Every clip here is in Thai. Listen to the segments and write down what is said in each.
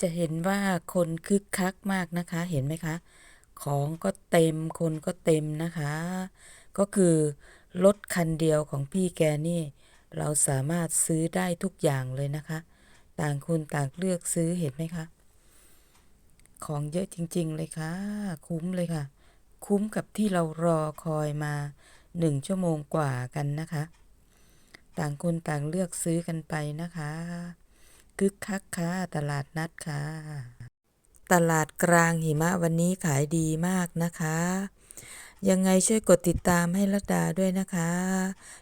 จะเห็นว่าคนคึกคักมากนะคะ เห็นไหมคะ ของก็เต็มคนก็เต็มนะคะ ก็คือรถคันเดียวของพี่แกนี่ เราสามารถซื้อได้ทุกอย่างเลยนะคะ ต่างคนต่างเลือกซื้อเห็นไหมคะ ของเยอะจริง ๆ เลยค่ะ คุ้มเลยค่ะ คุ้มกับที่เรารอคอยมาหนึ่งชั่วโมงกว่ากันนะคะ ต่างคนต่างเลือกซื้อกันไปนะคะ คึกคักค่ะตลาดนัดค่ะ ตลาดกลางหิมะวันนี้ขายดีมากนะคะ ยังไงช่วยกดติดตามให้รัตดาด้วยนะคะ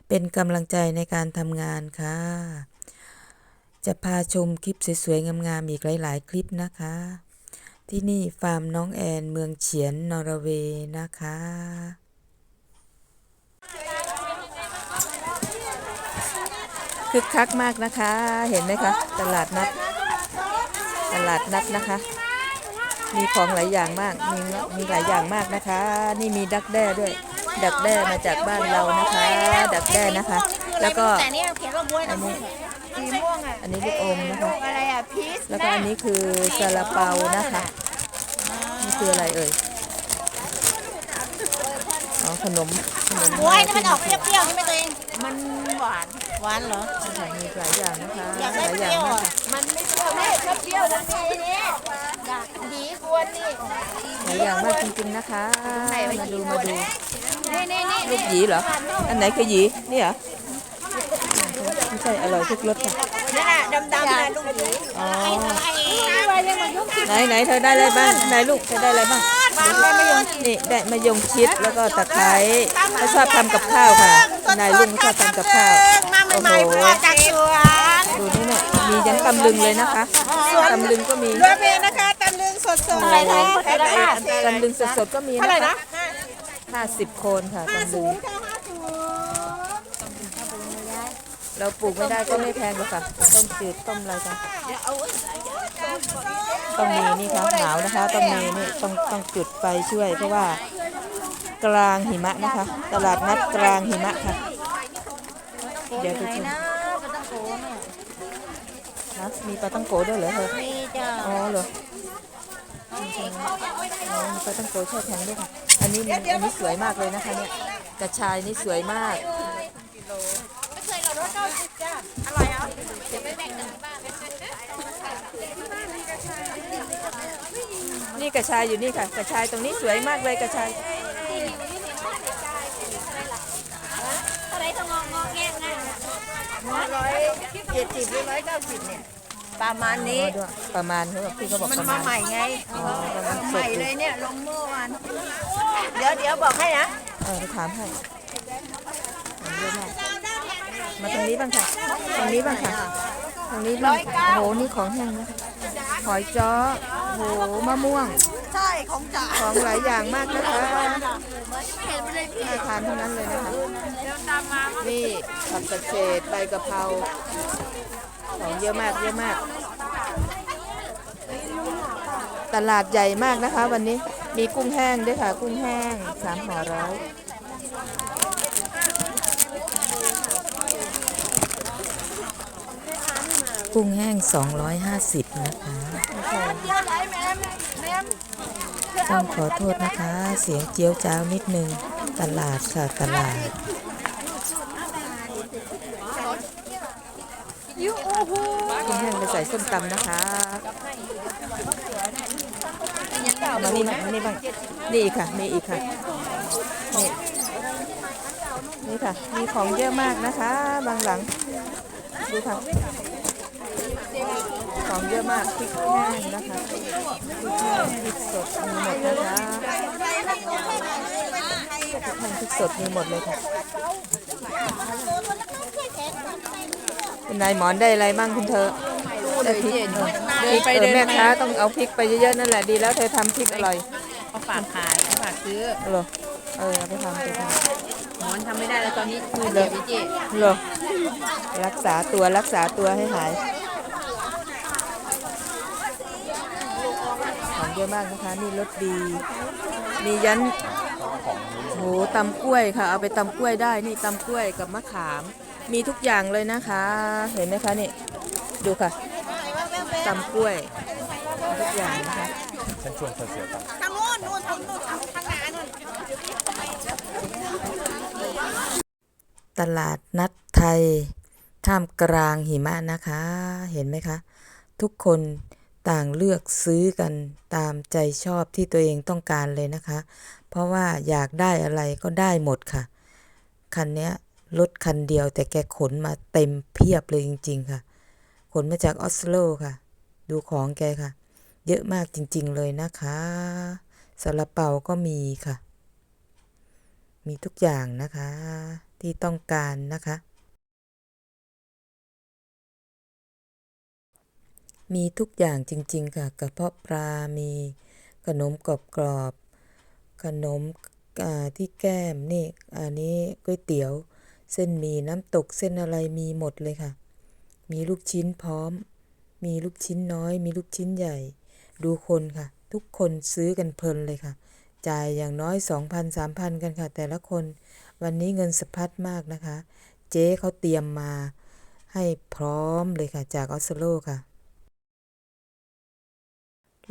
เป็นกำลังใจในการทำงานค่ะ จะพาชมคลิปสวยๆ งามๆอีกหลายๆ คลิปนะคะ ที่นี่ฟาร์มน้องแอนเมืองเฉียนนอร์เวย์นะคะ คึกคักมากนะคะ เห็นไหมคะ ตลาดนัด ตลาดนัดนะคะ มีของหลายอย่างมาก มีมีหลายอย่างมากนะคะ นี่มีดักแด้ด้วย ดักแด้มาจากบ้านเรานะคะ ดักแด้นะคะ แล้วก็แต่นี่เขียนว่าบ้วยอันน้ำนี้สีม่วงอะอันนี้ลูกอมนะคะอะไรอะพีชแล้วก็อันนี้คือซาลาเปานะคะนี่คืออะไรเอ่ยอ๋อ ขนมขนมบ้วยนี่มันออกเปรี้ยวๆใช่ไหมตัวเองมันหวานหวานเหรอค่ะมีหลายอย่างนะคะอยากหได้ลายเปอย่ารี้งยวมาอะกค่ะมันไม่เปรี้ยวแม่ชอบเปรี้ยวนะนี่นี่อยากดีกวนนี่หลายอย่างมากจริงๆนะคะมาดูมาดูนี่นี่นี่ลูกหยีเหรออันไหนคือหยีนี่เหรอไม่ใช่อร่อยทุกรสค่ะนั่นน่ะดำๆน่ะลูกหยีอ๋อไอ้ไว้ยังมันยุบไหนไหนเธอได้อะไรบ้างไหนลูกเธอได้อะไรบ้างได้มะยง นี่ได้มะยงชิดแล้วก็ตะไคร้เขาชอบทำกับข้าวค่ะนายลุงชอบทำกับข้าวมาโอ้ใหโหม่ๆมาจากสวนดูนี่เนี่ยมียันตำลึงเลยนะคะตำลึงก็มีรวมเองนะคะตำลึงสดๆอะไรคะแพ็คละห้าสิบตำลึงสดๆก็มีเท่าไหร่นะห้าสิบโคนค่ะห้าตำลึศูงนย์ค่ะห้าศูนย์เราปลูกไม่ได้ก็ไม่แพงหรอกค่ะต้มจืดต้มอะไรกัน ต้องมีนี่ค่ะหนาวนะคะ ต้องมีนี่ต้องต้องจุดไฟช่วย เพราะว่ากลางหิมะนะคะ ตลาดนัดกลางหิมะค่ะ เดี๋ยวดูชมนะปลาต้องโกเนี่ยนะมีปลาตั้งโกด้วยเหรอเธอมีจ้ะอ๋อเหรออ๋อมีปลาตั้งโกแช่แข็งด้วยค่ะ อันนี้มันอันนี้สวยมากเลยนะคะเนี่ยกระชายนี่สวยมากไม่เคยเรารสเก้าสิบจ้ะอร่อยเอาเดี๋ยวไปแบ่งกันที่บ้าน นี่กระชายอยู่นี่ค่ะ กระชายตรงนี้สวยมากเลยกระชายอะไรต้องงองอแงงนะร้อยเจ็ดสิบหรือร้อยเก้าสิบเนี่ยประมาณนี้อ๋อด้วยประมาณเขาบอกพี่เขาบอกมันประมามาณ ใหม่ไงอ๋อประมาณสใหม่ดอยู่เลยเนี่ยลงเมื่อวานเดี๋ยวเดี๋ยวบอกให้นะเออไปถามให้ถามเยอะมากมาตรงนี้บ้างค่ะ ตรงนี้บ้างค่ะ ตรงนี้บ้างโอ้โห นี่ของแห้งนะคะ หอยจ้อโอ้โหมะม่วง ใช่ของจ๋าของหลายอย่างมากนะคะเห็นไปเลยพี่น่าทานทั้งนั้นเลยนะคะ นี่ผักกระเฉดใบกะเพรา ของเยอะมากเยอะมาก ตลาดใหญ่มากนะคะ วันนี้มีกุ้งแห้งด้วยค่ะ กุ้งแห้งสามห่อร้อย กุ้งแห้ง 250 นะคะเดี๋ยวไหนแม่แม่ต้องขอโทษนะคะ เสียงเจียวจ้าวนิดนึง ตลาดค่ะตลาดยูโอ้โหกุ้งแห้งไปใส่ส้มตำนะคะมานี่มานี่บ้างนี่อีกค่ะมีอีกค่ะนี่นี่ค่ะ มีของเยอะมากนะคะ บางหลัง ดูค่ะ ของเยอะมากพริกแห้งนะคะพริกแห้งพริกสดมีหมดนะคะพริกแห้งพริกสดมีหมดเลยค่ะคุณนายหมอนได้อะไรบ้างคุณเธอได้พริกเออพริกเออแม่ค้าต้องเอาพริกไปเยอะๆนั่นแหละดีแล้วเธอทำพริกอร่อยเขาฝากขายเขาฝากซื้อเหรอเออเอาไปทำไปทหมอนทำไม่ได้แล้วตอนนี้มือำเหรเดีอยวพี่เจ๊เหรอรักษาตัวรักษาตัวให้หายของ เยอะมากนะคะนี่รสดี มียันโหตำกล้วยค่ะ เอาไปตำกล้วยได้นี่ตำกล้วยกับมะขาม มีทุกอย่างเลยนะคะ เห็นไหมคะนี่ดูค่ะตำกล้วยทุกอย่างนะคะฉันชวนเธอเสียตังค์ทางโน้นนู่นทางนู่นทางทางหน้านู่นตลาดนัดไทย ท่ามกลางหิมะนะคะ เห็นไหมคะ ทุกคน ต่างเลือกซื้อกันตามใจชอบที่ตัวเองต้องการเลยนะคะ เพราะว่าอยากได้อะไรก็ได้หมดค่ะ คันนี้รถคันเดียวแต่แกขนมาเต็มเพียบเลยจริง ๆ ค่ะ ขนมาจากออสโลค่ะ ดูของแกค่ะ เยอะมากจริง ๆ เลยนะคะซาลาเปาก็มีค่ะ มีทุกอย่างนะคะ ที่ต้องการนะคะ มีทุกอย่างจริง ๆ ค่ะกระเพาะปลามีขนมกรอบๆขนมที่แก้มนี่อันนี้ก๋วยเตี๋ยว เส้นมีน้ำตกเส้นอะไรมีหมดเลยค่ะ มีลูกชิ้นพร้อม มีลูกชิ้นน้อย มีลูกชิ้นใหญ่ ดูคนค่ะ ทุกคนซื้อกันเพลินเลยค่ะ จ่ายอย่างน้อย 2,000 3,000 กันค่ะ แต่ละคนวันนี้เงินสะพัดมากนะคะ เจ๊เขาเตรียมมาให้พร้อมเลยค่ะจากออสโลค่ะ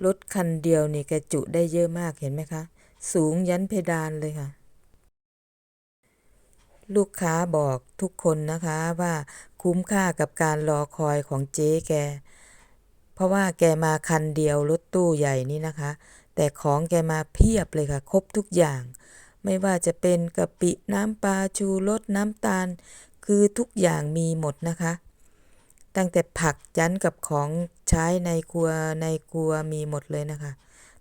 รถคันเดียวนี่แกจุได้เยอะมากเห็นไหมคะ สูงยันเพดานเลยค่ะ ลูกค้าบอกทุกคนนะคะว่าคุ้มค่ากับการรอคอยของเจ๊แก เพราะว่าแกมาคันเดียวรถตู้ใหญ่นี่นะคะ แต่ของแกมาเพียบเลยค่ะ ครบทุกอย่าง ไม่ว่าจะเป็นกะปิน้ำปลาชูรสน้ำตาล คือทุกอย่างมีหมดนะคะ ตั้งแต่ผักยันกับของ ใช้ในครัวในครัวมีหมดเลยนะคะ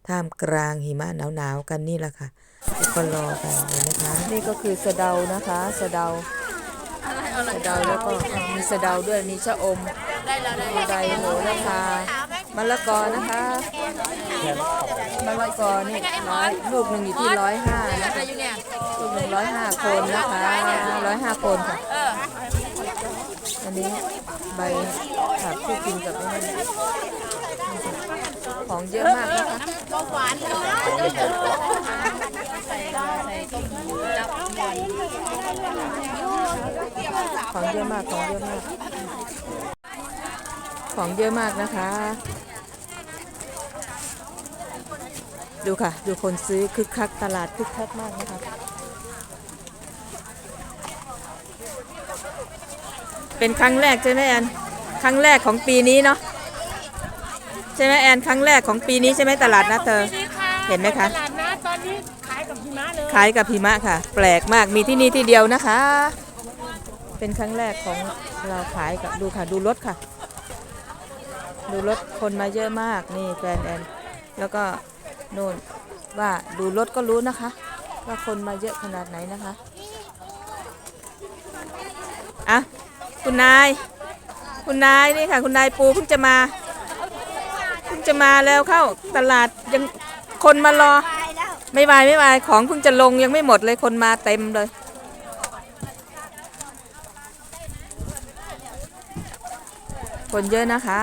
ท่ามกลางหิมะหนาวๆกันนี่แหละค่ะก็รอกันเห็นะคะ นี่ก็คือสะเดานะคะสะเดาสะเดาแล้วก็มีสะเดาด้วยมีชะอมมีใบโหระพามะละกอนะคะมะละกอนี่ร้อยลูกหนึ่งอยู่ที่ร้อยห้านะคะลูกหนึ่งร้อยห้าคนนะคะร้อยห้าคนค่ะอันนี้ใบ ผักที่กินกับนี่ของเยอะมากนะคะหวานเลยของเยอะมากของเยอะมาก ของเยอะมากนะคะ ดูค่ะ ดูคนซื้อคึกคักตลาดคึกคักมากนะคะเป็นครั้งแรกใช่ไหมแอน ครั้งแรกของปีนี้เนาะใช่ไหมแอนครั้งแรกของปีนี้ใช่ไหมตลาดนะเธอ เห็นไหมคะ ตลาดนัดตอนนี้ขายกับหิมะเลยคล้ายกับหิมะค่ะ แปลกมากมีที่นี่ที่เดียวนะคะ เป็นครั้งแรกของเราขายกับดูค่ะดูรถค่ะ ดูรถคนมาเยอะมากนี่แฟนแอนแล้วก็โน่นว่าดูรถก็รู้นะคะ ว่าคนมาเยอะขนาดไหนนะคะอะคุณนาย คุณนายนี่ค่ะ คุณนายปูเพิ่งจะมาเพิ่งจะมาแล้วเข้าตลาดยังคนมารอ ไม่วายไม่วายของเพิ่งจะลงยังไม่หมดเลยคนมาเต็มเลย คนเยอะนะคะ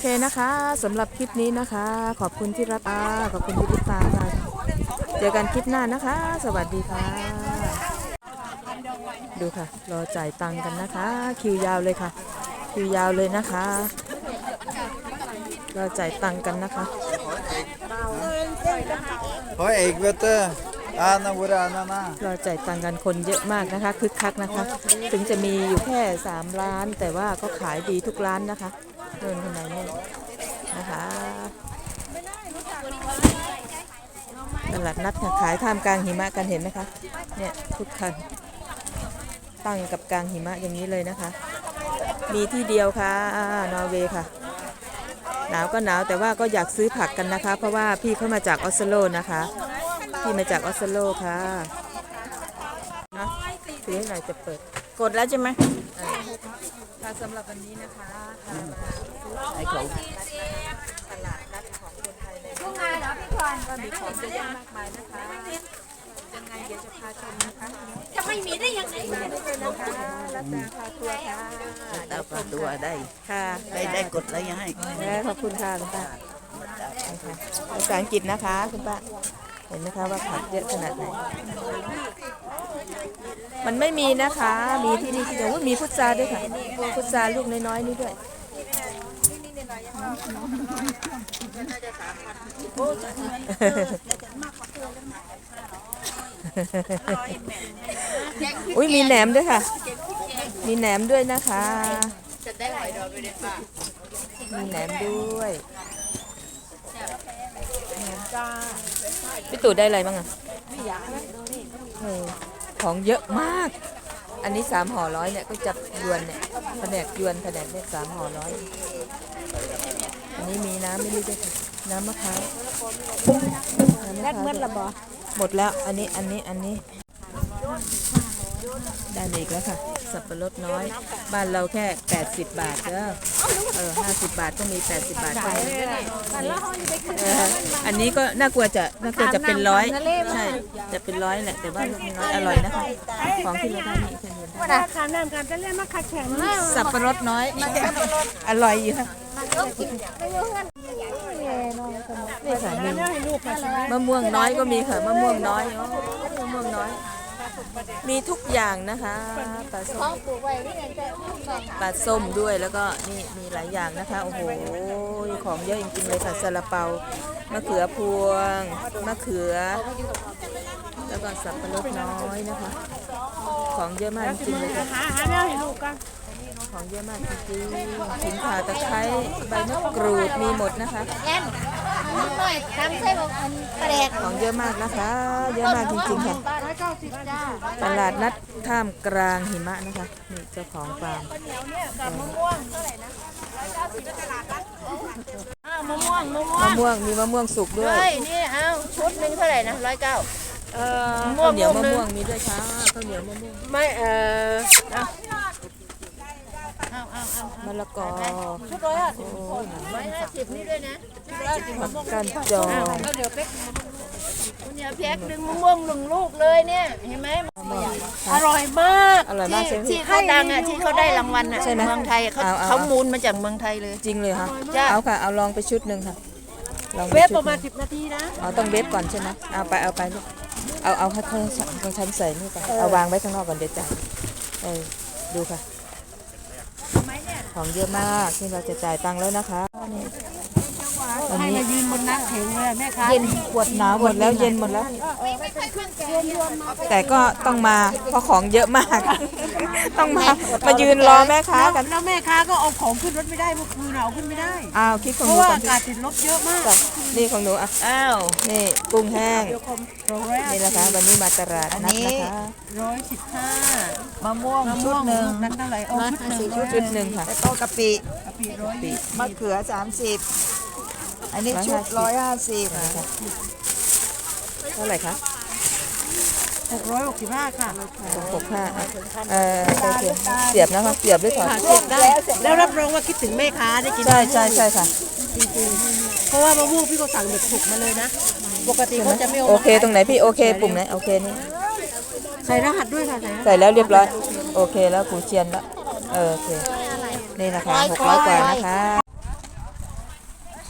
เคนะคะสำหรับคลิปนี้นะคะ ขอบคุณที่รับตาขอบคุณที่ติดตามค่ะเจอกันคลิปหน้านะคะ สวัสดีค่ะ ดูค่ะ รอจ่ายตังค์กันนะคะ คิวยาวเลยค่ะ คิวยาวเลยนะคะ รอจ่ายตังค์กันนะคะ Hoi, ik weet eh. Ana, wura, ana, na. รอจ่ายตังค์กันคนเยอะมากนะคะคึกคักนะคะ ถึงจะมีอยู่แค่ 3 ร้าน แต่ว่าก็ขายดีทุกร้านนะคะ เดินคนไหนนี่นะคะตลาดนัดค่ะขายท่ามกลางหิมะกันเห็นไหมคะ เนี่ยทุกคัน ตั้งกับกลางหิมะอย่างนี้เลยนะคะ มีที่เดียวค่ะ นอร์เวย์ค่ะ หนาวก็หนาวแต่ว่าก็อยากซื้อผักกันนะคะ เพราะว่าพี่เข้ามาจากออสโลนะคะ พี่มาจากออสโลค่ะนะซื้อให้หน่อยจะเปิด กดแล้วใช่ไหม ค่ะสำหรับวันนี้นะคะค่ะไอ้ของตลาดนัดของคนไทยในลูกนายเหรอพี่พรก็มีของเยอะแยะมากมายนะคะยังไงเดี๋ยวจะพาชมนะคะจะไม่มีได้ยังไงด้วยนะคะรัตนาพาทัวร์ค่ะตาปลาตัวได้ค่ะได้ได้กดอะไรให้ได้ขอบคุณค่ะคุณป้าค่ะภาษาอังกฤษนะคะคุณป้าคเห็นไหมคะว่าผักเยอะขนาดไหน มันไม่มีนะคะ มีที่นี่ที่เดียวอุ๊ยมีพุทราด้วยค่ะ พุทราลูกน้อยๆนี่ด้วย อุ้ยมีแหนมด้วยค่ะ มีแหนมด้วยนะคะมีแหนมด้วยพี่ตู่ได้อะไรบ้างอะเออ ของเยอะมาก อันนี้สามห่อร้อยเนี่ยก็จับยวนเนี่ยแผนกยวนแผนกเนี่ยสามห่อร้อยอันนี้มีน้ำไม่รู้ด้วยค่ะน้ำมะพร้าวน้ำมะพร้าวด้วยหมดแล้วอันนี้อันนี้อันนี้ ได้มาอีกแล้วค่ะ สับปะรดน้อย บ้านเราแค่ 80 บาทเด้อเออ50บาทก็มี 80 บาทก็มีเอออันนี้ก็น่ากลัวจะน่ากลัวจะเป็นร้อยใช่จะเป็นร้อยแหละแต่ว่าลูกน้อยอร่อยนะคะของที่เราได้นี่คือว่าขาน้ำขามจะเล่นมาขัดแข็งมสับปะรดน้อยอร่อยอยู่ค่ะนี่ค่ะมะม่วงน้อยก็มีค่ะมะม่วงน้อยมะม่วงน้อย มีทุกอย่างนะคะปลาส้มปลาส้มด้วยแล้วก็นี่มีหลายอย่างนะคะโอ้โหของเยอะจริงๆเลยค่ะซาลาเปามะเขือพวงมะเขือ แล้วก็สับปะรดน้อยนะคะ ของเยอะมากจริงๆเลยค่ะหาหาแนวให้ลูกกันของเยอะมากจริงๆขิงข่าตะไคร้ใบมะกรูดมีหมดนะคะแอ นนิดหน่อยทำใส่บอกอันแปลกของเยอะมากนะคะ เยอะมากจริงๆค่ะ ร้อยเก้าสิบจ้าตลาดนัดท่ามกลางหิมะนะคะนี่เจ้าของฟาร์มอ้าวมะม่วงมะม่วมะงม่วงมีมะม่วงสุกด้วยเฮ้ยนี่เอาชุดหนึ่งเท่าไหร่นะร้อยเก้า เออข้าวเหนียวมะม่วงมีด้วยค่ะข้าวเหนียวมะม่วงไม่เออเอาเอาเอา มะละกอชุดร้อยห้าสิบโอ้ยร้อยห้าสิบนี่ด้วยนะผักก้านจองเนี่ยแพ็คหนึ่งมะม่วงหนึ่งลูกเลยเนี่ยเห็นไหมอร่อยมากอร่อยมากที่ใช่ไหมที่พี่เขาดังอะที่เขาได้รางวัลอะใช่ไหมเมืองไทยเขาเอาเอาเขามูลมาจากเมืองไทยเลย จริงเลยค่ะจ้ะเอาค่ะเอาลองไปชุดหนึ่งค่ะลองไปเวฟชุปดระหมานึ่ณง10นาทีนะเอาต้องเวฟก่อนใช่ไหมเอาไปเอาไปลูกเอาเอาให้เขาต้องชั้นใส่นี่ไปเอาวางไว้ข้างนอกก่อนเดี๋ยวจ่ายเออดูค่ะ ของเยอะมากที่เราจะจ่ายตังค์แล้วนะคะนี่ ให้นี้มายืนบนนักแข็งเลยแม่ค้าเย็นปวดหนาวหมดแล้วเย็นหมดแล้ว แต่ก็ต้องมาเพราะของเยอะมาก ต้องมามายืนรอแม่ค้ากันแล้วแม่ค้าก็เอาของขึ้นรถไม่ได้เมื่อคืนเอาขึ้นไม่ได้อ้าวคิดของเพหราะนูว่าก่อนอากาศติดลบเยอะมากจ้ะนี่ของหนูอะอ้าว นี่กุ้งแห้งร้อยนี่นะคะ วันนี้มาตลาดนัดนะคะร้อยสิบห้ามะม่วงมะชุม่วดงหนึ่งลูกนั้นเท่าไหร่เอาชุดหนึ่งชุดหนึ่งค่ะแล้วก็กะปิกะปิร้อยยี่สิบมะเขือ 30 อันนี้ชุดร้อยห้า150เท่าไหร่คะหกร้อยหกสิบห้าค่ะหกห้าอะเออโอเคเสียบนะคะเสียบด้วยก่อนเสียบได้แล้วรับรองว่าคิดถึงแม่ค้าได้กินใช่ใช่ใช่ค่ะจริงๆเพราะว่ามะม่วงพี่ก็สั่งแบบสุกมาเลยนะ ปกติเขาจะไม่เอาโอมาเคตรงไหนพี่โอเคปุ่มไหนโอเคนี่ใส่รหัสด้วยค่ะใส่รหัสใส่แล้วเรียบร้อย โอเคแล้วกูเชียนแล้วเออโอเคนี่นะคะหกร้อยกว่านะคะ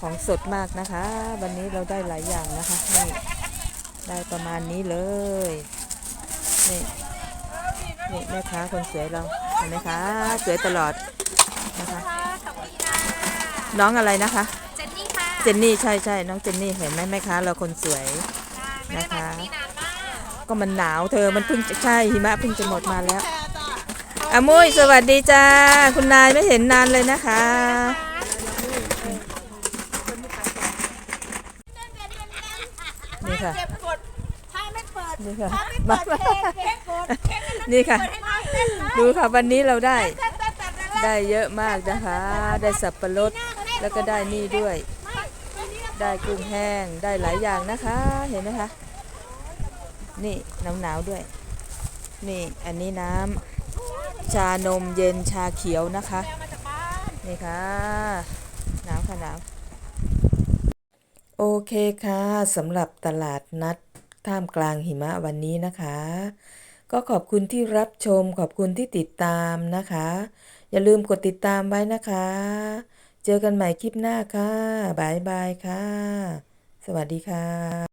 ของสดมากนะคะ วันนี้เราได้หลายอย่างนะคะนี่ได้ประมาณนี้เลยนี่นี่แม่ค้าคนสวยเราเห็นไหมคะสวยตลอดนะคะน้องอะไรนะคะ เจนนี่ค่ะเจนนี่ใช่ใช่น้องเจนนี่เห็นไหมแม่ค้าเราคนสวยนะคะก็มันหนาวเธอมันเพิ่งจะใช่หิมะเพิ่งจะหมดมาแล้วอามุยสวัสดีจ้า คุณนายไม่เห็นนานเลยนะคะ นี่ ค่ะกดถ้าไม่เปิดนี่ค่ะเปิดเพลงเพลงกดนี่ค่ะให้น้องเต้นนะดูค่ะวันนี้เราได้เต้นเต้นเต้นเต้นได้เยอะมากนะคะ ได้สับปะรดแล้วก็ได้นี่ด้วยได้กุ้งแห้งได้หลายอย่างนะคะเห็นไหมคะ นี่หนาวหนาวๆด้วย นี่อันนี้น้ำชานมเย็นชาเขียวนะคะนี่ค่ะหนาวค่ะหนาว โอเคค่ะสำหรับตลาดนัดท่ามกลางหิมะวันนี้นะคะ ก็ขอบคุณที่รับชม ขอบคุณที่ติดตามนะคะ อย่าลืมกดติดตามไว้นะคะ เจอกันใหม่คลิปหน้าค่ะบายบายค่ะ สวัสดีค่ะ